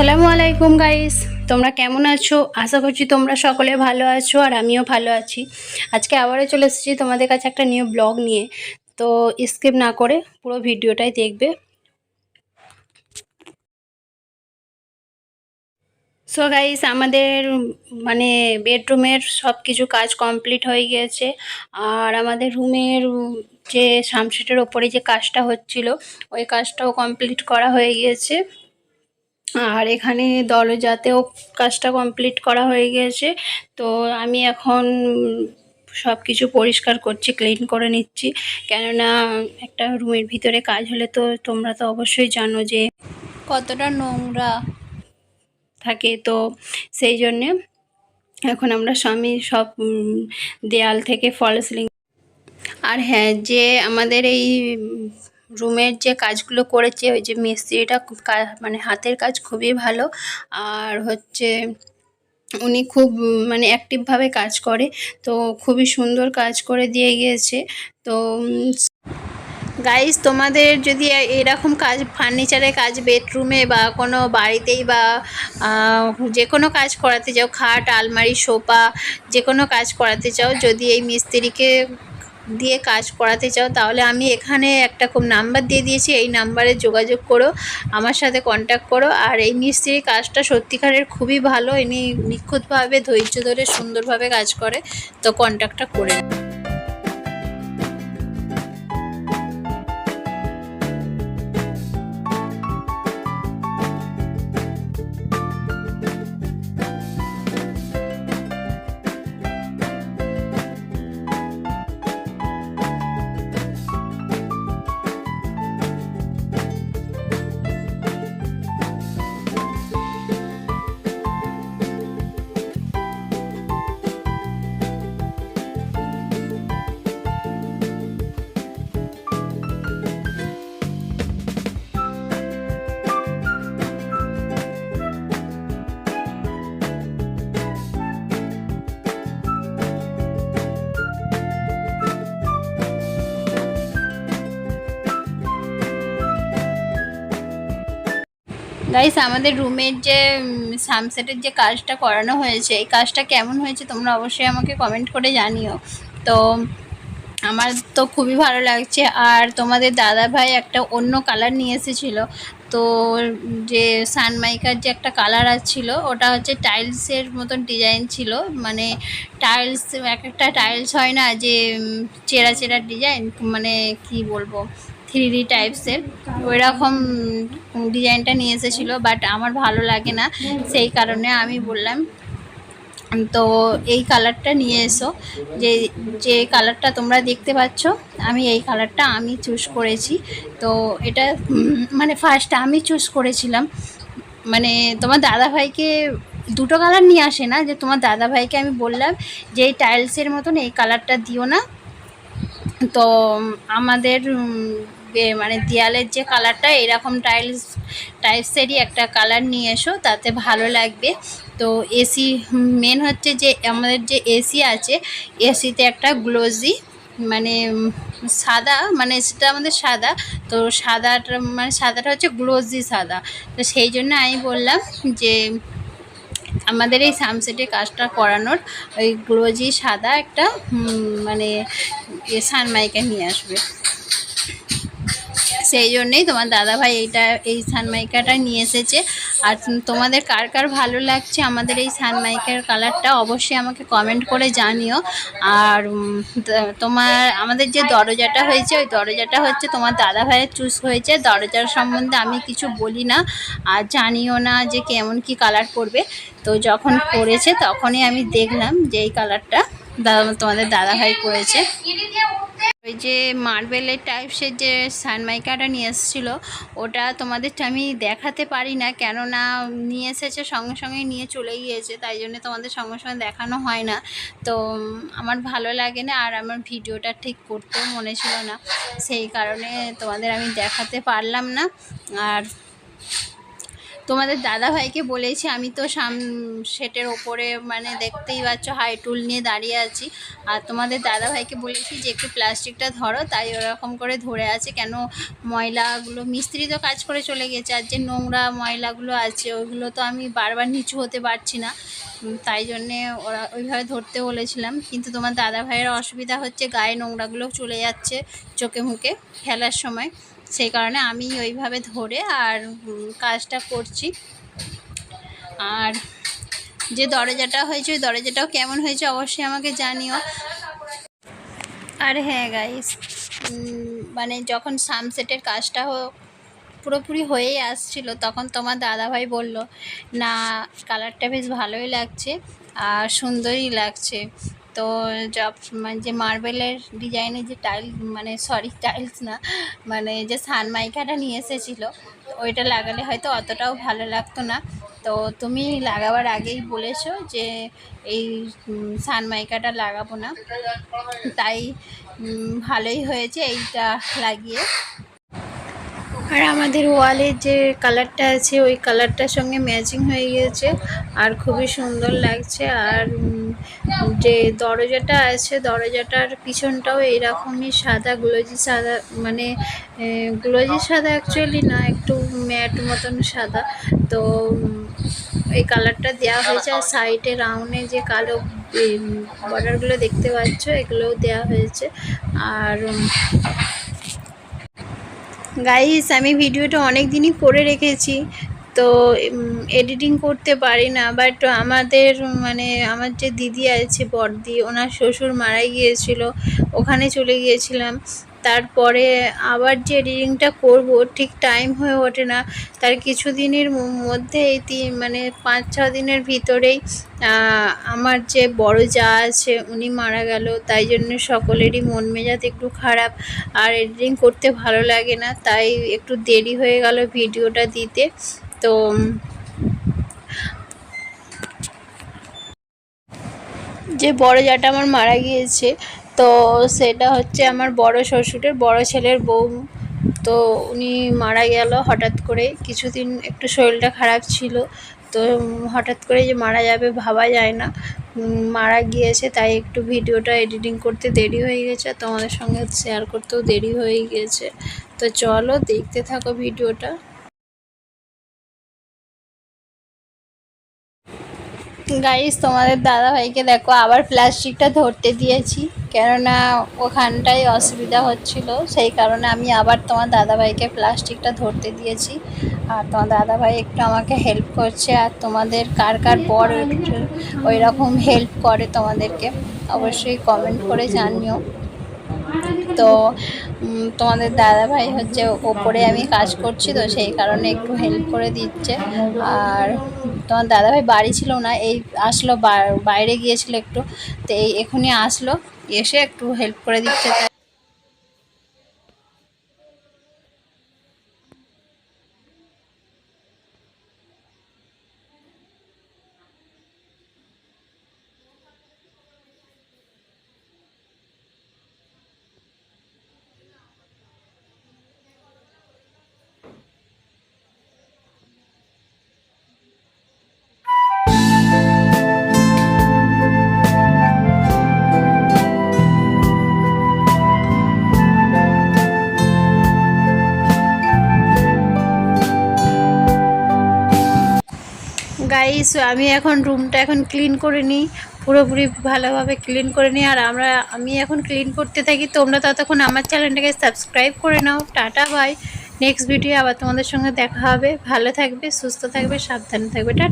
আসসালামু আলাইকুম গাইস তোমরা কেমন আছো? আশা করছি তোমরা সকলে ভালো আছো আর আমিও ভালো আছি। আজকে আবারও চলে এসেছি তোমাদের কাছে একটা নিউ ব্লগ নিয়ে। তো স্কিপ না করে পুরো ভিডিওটাই দেখবে। সো গাইস আমাদের মানে বেডরুমের সব কিছু কাজ কমপ্লিট হয়ে গিয়েছে। আর আমাদের রুমের যে সামসেটের ওপরে যে কাজটা হচ্ছিল, ওই কাজটাও কমপ্লিট করা হয়ে গিয়েছে। আর এখানে দরজাতেও কাজটা কমপ্লিট করা হয়ে গিয়েছে তো আমি এখন সব কিছু পরিষ্কার করছি ক্লিন করে নিচ্ছি। কেননা একটা রুমের ভিতরে কাজ হলে তো তোমরা তো অবশ্যই জানো যে কতটা নোংরা থাকে। তো সেই জন্যে এখন আমরা স্বামী সব দেয়াল থেকে ফল সিলিং আর হ্যাঁ যে আমাদের এই রুমের যে কাজগুলো করেছে, ওই যে মিস্ত্রিটা মানে হাতের কাজ খুবই ভালো। আর হচ্ছে উনি খুব মানে অ্যাক্টিভভাবে কাজ করে। তো খুবই সুন্দর কাজ করে দিয়ে গিয়েছে। তো গাইস তোমাদের যদি এরকম কাজ ফার্নিচারের কাজ বেডরুমে বা কোনো বাড়িতেই বা যে কোনো কাজ করাতে চাও, খাট, আলমারি, সোফা, যে কোনো কাজ করাতে চাও, যদি এই মিস্ত্রিকে দিয়ে কাজ করাতে চাও, তাহলে আমি এখানে একটা খুব নাম্বার দিয়ে দিয়েছি। এই নাম্বারে যোগাযোগ করো, আমার সাথে কন্ট্যাক্ট করো। আর এই মিস্ত্রির কাজটা সত্যিকারের খুবই ভালো। ইনি নিখুঁতভাবে, ধৈর্য ধরে, সুন্দরভাবে কাজ করে। তো কন্ট্যাক্টটা করে গাইস আমাদের রুমের যে সানসেটের যে কাজটা করানো হয়েছে, এই কাজটা কেমন হয়েছে তোমরা অবশ্যই আমাকে কমেন্ট করে জানিও। তো, আমার তো খুবই ভালো লাগছে। আর তোমাদের দাদা ভাই একটা অন্য কালার নিয়ে এসেছিল। তো, যে সানমাইকার যে একটা কালার ছিল ওটা হচ্ছে টাইলসের মতন ডিজাইন ছিল। মানে টাইলস এক একটা টাইলস হয় না যে চেরা চেরা ডিজাইন মানে কি বলব? থ্রি ডি টাইপসের ওই রকম ডিজাইনটা নিয়ে এসেছিল, বাট আমার ভালো লাগে না। সেই কারণে আমি বললাম, তো এই কালারটা নিয়ে এসো। যে যে কালারটা তোমরা দেখতে পাচ্ছ, আমি এই কালারটা আমি চুজ করেছি। তো এটা মানে ফার্স্ট আমি চুজ করেছিলাম। মানে তোমার দাদা ভাইকে দুটো কালার নিয়ে আসে না, যে তোমার দাদা ভাইকে আমি বললাম যে, এই টাইলসের মতন এই কালারটা দিও না। তো আমাদের মানে দেয়ালের যে কালারটা এরকম টাইলস টাইপসেরই একটা কালার নিয়ে এসো, তাতে ভালো লাগবে। তো এসি মেন হচ্ছে যে আমাদের যে এসি আছে এসিতে একটা গ্লোজি মানে সাদা মানে সেটা আমাদের সাদা, তো সাদাটা মানে সাদাটা হচ্ছে গ্লোজি সাদা। তো সেই জন্য আমি বললাম যে, আমাদের এই সানসেটে কাজটা করানোর ওই গ্লোজি সাদা একটা মানে সানমাইকা নিয়ে আসবে। সেই জন্যেই তোমার দাদাভাই এইটা, এই সানমাইকাটা নিয়ে এসেছে। আর তোমাদের কার কার ভালো লাগছে আমাদের এই সানমাইকার কালারটা অবশ্যই আমাকে কমেন্ট করে জানিও। আর তোমার, আমাদের যে দরজাটা হয়েছে, ওই দরজাটা হচ্ছে তোমার দাদাভাইয়ের চুজ হয়েছে। দরজার সম্বন্ধে আমি কিছু বলি না, আর জানিও না যে কেমন কি কালার করবে তো যখন করেছে তখনই আমি দেখলাম যে এই কালারটা দাদা তোমাদের দাদাভাই করেছে যে মার্বেলের টাইপসের যে সানমাইকাটা নিয়ে এসেছিল, ওটা তোমাদের আমি দেখাতে পারি না, কেননা নিয়ে এসেছে, সঙ্গে সঙ্গে নিয়ে চলে গিয়েছে, তাই জন্য তোমাদের সঙ্গে সঙ্গে দেখানো হয় না। তো আমার ভালো লাগে না, আর আমার ভিডিওটা ঠিক করতেও মনে ছিল না। সেই কারণে তোমাদের আমি দেখাতে পারলাম না, আর তোমাদের দাদা ভাইকে বলেছি, আমি তো সাম, সেটের ওপরে মানে দেখতেই পাচ্ছ হাই টুল নিয়ে দাঁড়িয়ে আছি। আর তোমাদের দাদা ভাইকে বলেছি যে, একটু প্লাস্টিকটা ধরো, তাই ওরকম করে ধরে আছে। কেন ময়লাগুলো মিস্ত্রি তো কাজ করে চলে গেছে, আর যে নোংরা ময়লাগুলো আছে, ওইগুলো তো আমি বারবার নিচু হতে পারছি না। তাই জন্যে ওরা ওইভাবে ধরতে বলেছিলাম। কিন্তু তোমার দাদা ভাইয়ের অসুবিধা হচ্ছে, গায়ে নোংরাগুলো চলে যাচ্ছে চোখে মুখে খেলার সময়। সেই কারণে আমি ওইভাবে ধরে আর কাজটা করছি। আর যে দরজাটা হয়েছে, ওই দরজাটাও কেমন হয়েছে অবশ্যই আমাকে জানিও। আর হ্যাঁ গাইস মানে যখন সানসেটের কাজটা পুরোপুরি হয়েই আসছিল, তখন তোমার দাদাভাই বলল, না কালারটা বেশ ভালোই লাগছে আর সুন্দরই লাগছে। তো জব মানে যে মার্বেলের ডিজাইনের যে টাইল মানে সরি, টাইলস না মানে যে সানমাইকাটা নিয়ে এসেছিল ওইটা লাগালে হয়তো অতটাও ভালো লাগতো না। তো তুমি লাগাবার আগেই বলেছ যে এই সানমাইকাটা লাগাবো না। তাই ভালোই হয়েছে এইটা লাগিয়ে। আর আমাদের ওয়ালের যে কালারটা আছে, ওই কালারটার সঙ্গে ম্যাচিং হয়ে গিয়েছে। আর খুবই সুন্দর লাগছে। আর যে দরজাটা আছে, দরজাটার পিছনটাও এইরকমই সাদা, গ্লোজি সাদা মানে গ্লোজি সাদা অ্যাকচুয়ালি না, একটু ম্যাট মতন সাদা। তো এই কালারটা দেওয়া হয়েছে আর সাইডে রাউন্ডে যে কালো বর্ডারগুলো দেখতে পাচ্ছ, এগুলোও দেওয়া হয়েছে। আর গাইস আমি ভিডিওটা অনেক দিনই করে রেখেছি। তো এডিটিং করতে পারি না বাট আমাদের মানে আমার যে দিদি আছে, বড়দি, ওনার শ্বশুর মারা গিয়েছিল, ওখানে চলে গিয়েছিলাম। তারপরে আবার যে এডিটিংটা করব, ঠিক টাইম হয়ে ওঠে না। তার কিছুদিনের মধ্যে এই তিন মানে পাঁচ, ছ দিনের ভিতরেই আমার যে বড় যা আছে, উনি মারা গেল। তাই জন্য সকলেরই মন মেজাজ একটু খারাপ। আর এডিটিং করতে ভালো লাগে না, তাই একটু দেরি হয়ে গেল ভিডিওটা দিতে। তো যে বড় জাটা আমার মারা গিয়েছে, তো সেটা হচ্ছে আমার বড় শ্বশুরের বড় ছেলের বউ। তো উনি মারা গেল, হঠাৎ করে কিছুদিন একটু শরীরটা খারাপ ছিল, তো হঠাৎ করে যে মারা যাবে ভাবা যায় না। মারা গিয়েছে, তাই একটু ভিডিওটা এডিটিং করতে দেরি হয়ে গেছে তোমাদের সঙ্গে শেয়ার করতেও দেরি হয়ে গিয়েছে। তো চলো, দেখতে থাকো ভিডিওটা। গাইস তোমাদের দাদা ভাইকে দেখো, আবার প্লাস্টিকটা ধরতে দিয়েছি, কেননা ওখানটায় অসুবিধা হচ্ছিল, সেই কারণে আমি আবার তোমার দাদা ভাইকে প্লাস্টিকটা ধরতে দিয়েছি। আর তোমার দাদা ভাই একটু আমাকে হেল্প করছে, আর তোমাদের কার কার বর ওই রকম হেল্প করে তোমাদেরকে, অবশ্যই কমেন্ট করে জানিও। তো তোমাদের দাদা ভাই হচ্ছে ওপরে আমি কাজ করছি, তো সেই কারণে একটু হেল্প করে দিচ্ছে। আর তোমার দাদাভাই বাড়ি ছিল না, এই আসলো বাইরে গিয়েছিল একটু, তো এই এখনই আসলো, এসে একটু হেল্প করে দিচ্ছে। গাইস আমি এখন রুমটা এখন ক্লিন করে নিই, পুরোপুরি ভালোভাবে ক্লিন করে নিই, আর আমরা, আমি এখন ক্লিন করতে থাকি, তোমরা ততক্ষণ আমার চ্যানেলটাকে সাবস্ক্রাইব করে নাও, টাটা বাই নেক্সট ভিডিও আবার তোমাদের সঙ্গে দেখা হবে, ভালো থাকবে, সুস্থ থাকবে, সাবধানে থাকবে, টাটা।